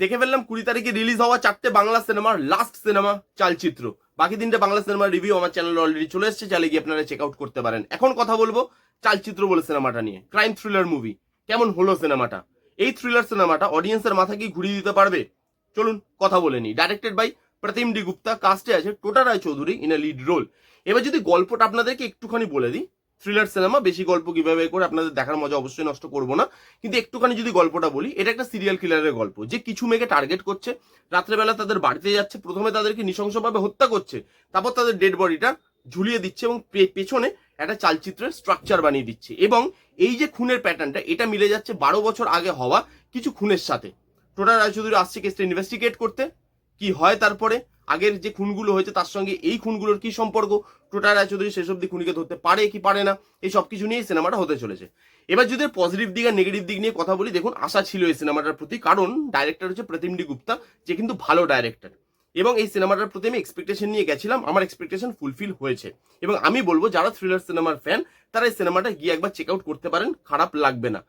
দেখে ফেললাম কুড়ি তারিখে রিলিজ হওয়া চারটে বাংলা সিনেমার লাস্ট সিনেমা চালচিত্র। বাকি তিনটে বাংলা সিনেমার রিভিউ আমার চ্যানেলে অলরেডি চলে এসেছে, চাইলে গিয়ে আপনারা চেক আউট করতে পারেন। এখন কথা বলব চালচিত্র বলে সিনেমাটা নিয়ে ক্রাইম থ্রিলার মুভি কেমন হলো সিনেমাটা এই থ্রিলার সিনেমাটা অডিয়েন্সের মাথা কি ঘুরিয়ে দিতে পারবে? চলুন কথা বলে নি directed by Pratim D Gupta কাস্টে আছে Tota Roy Chowdhury in a lead role এবার যদি গল্পটা আপনাদেরকে একটুখানি বলে দিই থ্রিলার সিনেমা বেশি গল্প কীভাবে করে আপনাদের দেখার মজা অবশ্যই নষ্ট করব না। কিন্তু একটুখানি যদি গল্পটা বলি, এটা একটা সিরিয়াল কিলারের গল্প। যে কিছু মেয়েকে টার্গেট করছে, রাত্রেবেলা তাদের বাড়িতে যাচ্ছে, প্রথমে তাদেরকে নৃশংসভাবে হত্যা করছে, তারপর তাদের ডেড বডিটা ঝুলিয়ে দিচ্ছে এবং পেছনে একটা চালচিত্রের স্ট্রাকচার বানিয়ে দিচ্ছে। এবং এই যে খুনের প্যাটার্নটা এটা মিলে যাচ্ছে বারো বছর আগে হওয়া কিছু খুনের সাথে। টোটা রায়চৌধুরী আসছে কেসটা ইনভেস্টিগেট করতে, কি হয় তারপরে? আগের যে খুনগুলো হয়েছে, তার সঙ্গে এই খুনগুলোর কি সম্পর্ক? টোটা রায়চৌধুরী শেষ অব্দি খুনিকে ধরতে পারে কি পারে না, এই সব কিছু নিয়ে সিনেমাটা হতে চলেছে। এবার যদি পজিটিভ দিক আর নেগেটিভ দিক নিয়ে কথা বলি, দেখুন, আশা ছিল এই সিনেমাটার প্রতি, কারণ ডাইরেক্টর হচ্ছে প্রতিম ডি গুপ্তা, যে কিন্তু ভালো ডাইরেক্টর এবং এই সিনেমাটার প্রতি আমি এক্সপেকটেশন নিয়ে গেছিলাম, আমার এক্সপেকটেশন ফুলফিল হয়েছে। এবং আমি বলব, যারা থ্রিলার সিনেমার ফ্যান তারা এই সিনেমাটা গিয়ে একবার চেক আউট করতে পারেন, খারাপ লাগবে না।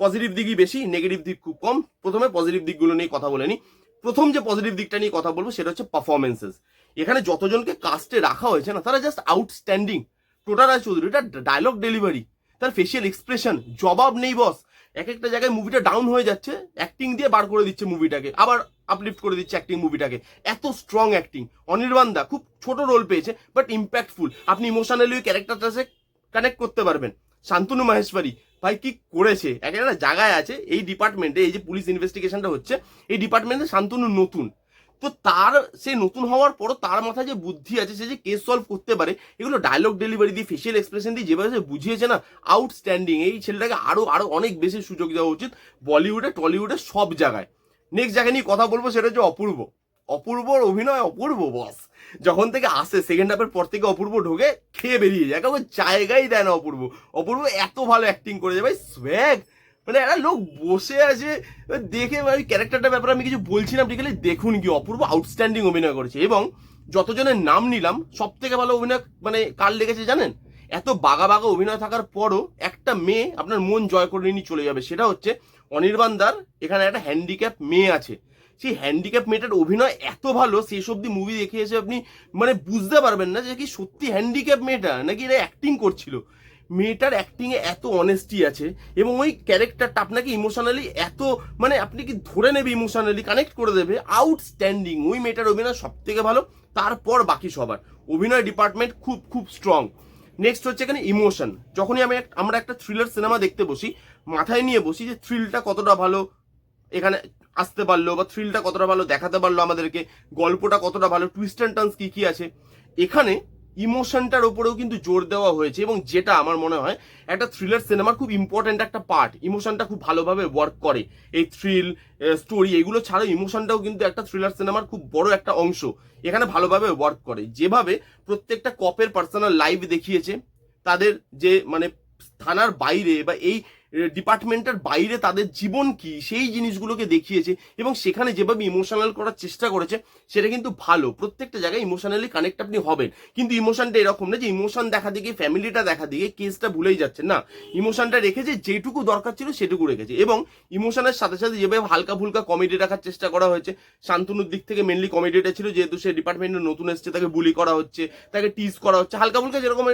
পজিটিভ দিকই বেশি নেগেটিভ দিক খুব কম। প্রথমে পজিটিভ দিকগুলো নিয়ে কথা বলে নিই প্রথম যে পজিটিভ দিকটা নিয়ে কথা বলব সেটা হচ্ছে পারফরমেন্সেস এখানে যতজনকে কাস্টে রাখা হয়েছে না, তারা জাস্ট আউটস্ট্যান্ডিং টোটা রায় চৌধুরী, এটা ডায়লগ ডেলিভারি তার ফেসিয়াল এক্সপ্রেশন জবাব নেই বস এক একটা জায়গায় মুভিটা ডাউন হয়ে যাচ্ছে অ্যাক্টিং দিয়ে বার করে দিচ্ছে মুভিটাকে আবার আপলিফ্ট করে দিচ্ছে অ্যাক্টিং মুভিটাকে এত স্ট্রং অ্যাক্টিং অনির্বাণ দা খুব ছোট রোল পেয়েছে বাট ইম্প্যাক্টফুল আপনি ইমোশনালি ওই ক্যারেক্টারটা সে কানেক্ট করতে পারবেন। শান্তনু মাহেশ্বরী ভাই কি করেছে? এক একটা জায়গায় আছে, এই ডিপার্টমেন্টে এই যে পুলিশ ইনভেস্টিগেশনটা হচ্ছে, এই ডিপার্টমেন্টে শান্তনু নতুন। তো তার, সে নতুন হওয়ার পরও তার মাথায় যে বুদ্ধি আছে, সে যে কেস সলভ করতে পারে, এগুলো ডায়লগ ডেলিভারি দিয়ে ফেসিয়াল এক্সপ্রেশন দিয়ে যেভাবে সে বুঝিয়েছে না আউটস্ট্যান্ডিং এই ছেলেটাকে আরও আরও অনেক বেশি সুযোগ দেওয়া উচিত, বলিউডে, টলিউডে সব জায়গায়। নেক্সট জায়গায় নিয়ে কথা বলব, সেটা হচ্ছে অপূর্ব। অপূর্বর অভিনয়, অপূর্ব বস যখন থেকে আসে সেকেন্ড হাফের পর থেকে অপূর্ব ঢোকে, খেয়ে বেরিয়ে যায়। কারণ জায়গাই দেয় না অপূর্ব। অপূর্ব এত ভালো অ্যাক্টিং করে যায় ভাই সোয়াগ মানে একটা লোক বসে আছে, দেখে ওই ক্যারেক্টারটার ব্যাপারে আমি কিছু বলছিলাম ঠিক দেখুন কি অপূর্ব আউটস্ট্যান্ডিং অভিনয় করেছে। এবং যতজনের নাম নিলাম সব থেকে ভালো অভিনয় মানে কার লেগেছে জানেন? এত বাগা বাগা অভিনয় থাকার পরও একটা মেয়ে আপনার মন জয় করে নিয়ে চলে যাবে। সেটা হচ্ছে অনির্বাণ দার, এখানে একটা হ্যান্ডিক্যাপ মেয়ে আছে। সেই হ্যান্ডিক্যাপ মেয়েটার অভিনয় এত ভালো, শেষ অব্দি মুভি দেখে এসে আপনি মানে বুঝতে পারবেন না যে কি সত্যি হ্যান্ডিক্যাপ মেয়েটা নাকি এটা অ্যাক্টিং করছিল। মেয়েটার অ্যাক্টিং এ এত অনেস্টি আছে এবং ওই ক্যারেক্টারটা আপনাকে ইমোশনালি এত মানে আপনি কি ধরে নেবে ইমোশনালি কানেক্ট করে দেবে আউটস্ট্যান্ডিং ওই মেয়েটার অভিনয় সব থেকে ভালো, তারপর বাকি সবার। অভিনয় ডিপার্টমেন্ট খুব খুব স্ট্রং নেক্সট হচ্ছে এখানে ইমোশন যখনই আমি আমরা একটা থ্রিলার সিনেমা দেখতে বসি, মাথায় নিয়ে বসি যে থ্রিলটা কতটা ভালো এখানে আসতে পারল বা থ্রিলটা কতটা ভালো দেখাতে পারল আমাদেরকে, গল্পটা কতটা ভালো টুইস্ট অ্যান্ড টার্নস কী কী আছে, এখানে ইমোশনটার উপরেও কিন্তু জোর দেওয়া হয়েছে এবং যেটা আমার মনে হয় একটা থ্রিলার সিনেমার খুব ইম্পর্ট্যান্ট একটা পার্ট ইমোশনটা খুব ভালোভাবে ওয়ার্ক করে। এই থ্রিল স্টোরি এগুলো ছাড়াও ইমোশনটাও কিন্তু একটা থ্রিলার সিনেমার খুব বড় একটা অংশ, এখানে ভালোভাবে ওয়ার্ক করে। যেভাবে প্রত্যেকটা কপের পার্সোনাল লাইভ দেখিয়েছে, তাদের যে মানে থানার বাইরে বা এই ডিপার্টমেন্টের বাইরে তাদের জীবন কি? সেই জিনিসগুলোকে দেখিয়েছে এবং সেখানে যেভাবে ইমোশনাল করার চেষ্টা করেছে, সেটা কিন্তু ভালো। প্রত্যেকটা জায়গায় ইমোশনালি কানেক্ট আপনি হবেন। কিন্তু ইমোশনটা এরকম না যে ইমোশন দেখা দিকে ফ্যামিলিটা দেখা দিকে কেসটা ভুলেই যাচ্ছে না ইমোশনটা রেখেছে যেটুকু দরকার ছিল সেটুকু রেখেছে। এবং ইমোশনের সাথে সাথে যেভাবে হালকা ফুলকা কমেডি রাখার চেষ্টা করা হয়েছে, শান্তনুর দিক থেকে মেনলি কমেডিটা ছিল, যেহেতু সে ডিপার্টমেন্টে নতুন এসছে, তাকে বুলি করা হচ্ছে, তাকে টিজ করা হচ্ছে হালকা ফুলকা যেরকম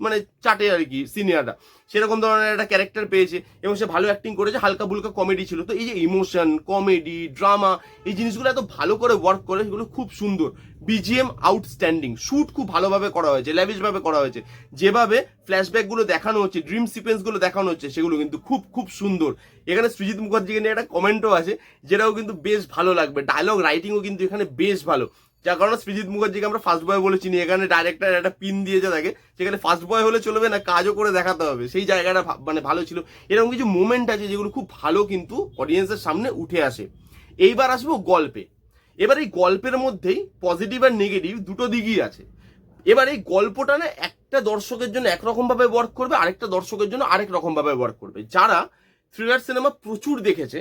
মানে চাটে আর কি সিনিয়ররা সেরকম ধরনের একটা ক্যারেক্টার পেয়েছে এবং সে ভালো অ্যাক্টিং করেছে, হালকা ফুলকা কমেডি ছিল। তো এই যে ইমোশন কমেডি ড্রামা এই জিনিসগুলো এত ভালো করে ওয়ার্ক করে, সেগুলো খুব সুন্দর। বিজিএম আউটস্ট্যান্ডিং শ্যুট খুব ভালোভাবে করা হয়েছে ল্যাভিশ ভাবে করা হয়েছে। যেভাবে ফ্ল্যাশব্যাকগুলো দেখানো হচ্ছে ড্রিম সিকোয়েন্সগুলো দেখানো হচ্ছে, সেগুলো কিন্তু খুব খুব সুন্দর। এখানে সৃজিত মুখার্জিকে নিয়ে একটা কমেন্টও আছে, যেটাও কিন্তু বেশ ভালো লাগবে। ডায়লগ রাইটিংও কিন্তু এখানে বেশ ভালো। যার কারণে সৃজিত মুখার্জিকে আমরা ফার্স্ট বয় বলে চিনি। এখানে ডাইরেক্টর একটা পিন দিয়েছে তাকে। সেখানে ফার্স্ট বয় হলে চলবে না, কাজও করে দেখাতে হবে। সেই জায়গাটা মানে ভালো ছিল। এরকম কিছু মোমেন্ট আছে যেগুলো খুব ভালো কিন্তু অডিয়েন্সের সামনে উঠে আসে। এইবার আসব গল্পে। এবার এই গল্পের মধ্যেই পজিটিভ আর নেগেটিভ দুটো দিকই আছে। এবার এই গল্পটা না একটা দর্শকের জন্য একরকম ভাবে ওয়ার্ক করবে, আরেকটা দর্শকের জন্য আরেক রকম ভাবে ওয়ার্ক করবে। যারা থ্রিলার সিনেমা প্রচুর দেখেছে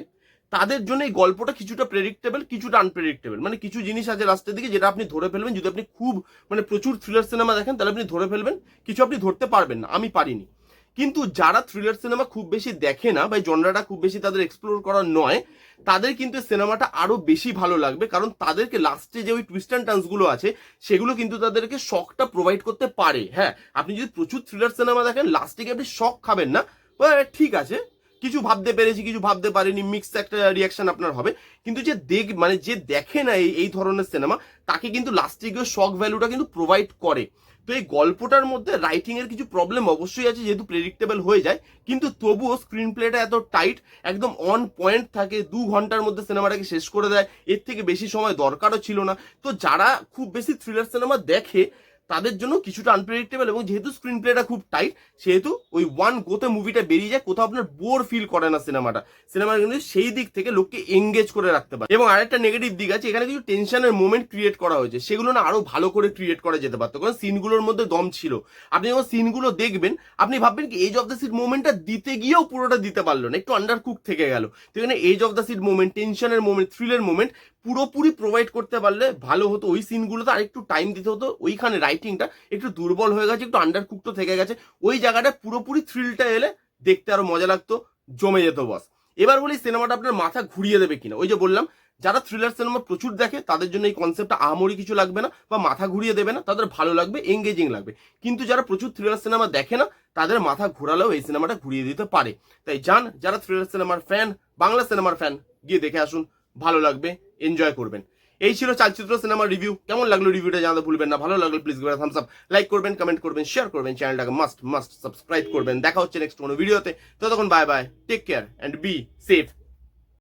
তাদের জন্য এই গল্পটা কিছুটা প্রেডিক্টেবল কিছুটা আনপ্রেডিক্টেবল মানে কিছু জিনিস আছে রাস্তার দিকে যেটা আপনি ধরে ফেলবেন। যদি আপনি খুব মানে প্রচুর থ্রিলার সিনেমা দেখেন, তাহলে আপনি ধরে ফেলবেন। কিছু আপনি ধরতে পারবেন না। আমি পারিনি। কিন্তু যারা থ্রিলার সিনেমা খুব বেশি দেখে না বা জনরাটা খুব বেশি তাদের এক্সপ্লোর করার নয়, তাদের কিন্তু সিনেমাটা আরও বেশি ভালো লাগবে। কারণ তাদেরকে লাস্টে যে ওই টুইস্ট অ্যান্ড টার্নসগুলো আছে, সেগুলো কিন্তু তাদেরকে শখটা প্রোভাইড করতে পারে। হ্যাঁ আপনি যদি প্রচুর থ্রিলার সিনেমা দেখেন লাস্টে গিয়ে আপনি শখ খাবেন না ঠিক আছে। কিছু ভাবতে পেরেছি, কিছু ভাবতে পারিনি মিক্স একটা রিয়াকশন আপনার হবে। কিন্তু যে দেখ মানে যে দেখে না এই এই ধরনের সিনেমা তাকে কিন্তু লাস্টে গিয়ে শখ ভ্যালুটা কিন্তু প্রোভাইড করে। তো এই গল্পটার মধ্যে রাইটিং এর কিছু প্রবলেম অবশ্যই আছে, যেহেতু প্রেডিক্টেবল হয়ে যায়, কিন্তু তবুও স্ক্রিন প্লেটা এত টাইট একদম অন পয়েন্ট থাকে, দু ঘণ্টার মধ্যে সিনেমাটাকে শেষ করে দেয়, এর থেকে বেশি সময় দরকারও ছিল না। তো যারা খুব বেশি থ্রিলার সিনেমা দেখে তাদের জন্য কিছুটা আনপ্রেডিক্টেবল এবং যেহেতু স্ক্রিন প্লেটা খুব টাইট সেহেতু ওই ওয়ান গোতে মুভিটা বেরিয়ে যায়, কোথাও আপনার বোর ফিল করে না সিনেমাটা সিনেমা কিন্তু সেই দিক থেকে লোককে এঙ্গেজ করে রাখতে পারে। এবং আরেকটা নেগেটিভ দিক আছে, এখানে কিছু টেনশনের মোমেন্ট ক্রিয়েট করা হয়েছে। সেগুলো না আরও ভালো করে ক্রিয়েট করা যেতে পারতো, কারণ সিনগুলোর মধ্যে দম ছিল। আপনি যখন সিনগুলো দেখবেন, আপনি ভাববেন কি এজ অফ দ্য সিট মোমেন্টটা দিতে গিয়েও পুরোটা দিতে পারল না, একটু আন্ডার কুক থেকে গেল। তো এখানে edge of the seat moment টেনশনের মোমেন্ট থ্রিলের মোমেন্ট পুরোপুরি প্রোভাইড করতে পারলে ভালো হতো। ওই সিনগুলোতে আরেকটু টাইম দিতে হতো, ওইখানে রাইটিংটা একটু দুর্বল হয়ে গেছে, একটু আন্ডার কুকটো থেকে গেছে। ওই জায়গাটা পুরোপুরি থ্রিলটা এলে দেখতে আরও মজা লাগতো, জমে যেত বস এবার বলি সিনেমাটা আপনার মাথা ঘুরিয়ে দেবে কিনা। ওই যে বললাম, যারা থ্রিলার সিনেমা প্রচুর দেখে, তাদের জন্য এই কনসেপ্টটা আহামরি কিছু লাগবে না বা মাথা ঘুরিয়ে দেবে না, তাদের ভালো লাগবে এঙ্গেজিং লাগবে। কিন্তু যারা প্রচুর থ্রিলার সিনেমা দেখে না, তাদের মাথা ঘোরালেও এই সিনেমাটা ঘুরিয়ে দিতে পারে। তাই যান, যারা থ্রিলার সিনেমার ফ্যান বাংলা সিনেমার ফ্যান গিয়ে দেখে আসুন, ভালো লাগবে। এনজয় করবেন। এই ছিল চালচিত্র সিনেমার রিভিউ কেমন লাগল রিভিউটা জানাতে ভুলবেন না। ভালো লাগল please give thumbs up like করবেন কমেন্ট করবেন শেয়ার করবেন চ্যানেলটাকে মাস্ট মাস্ট সাবস্ক্রাইব করবেন। দেখা হচ্ছে নেক্সট কোনো ভিডিওতে ততক্ষণ bye bye take care and be safe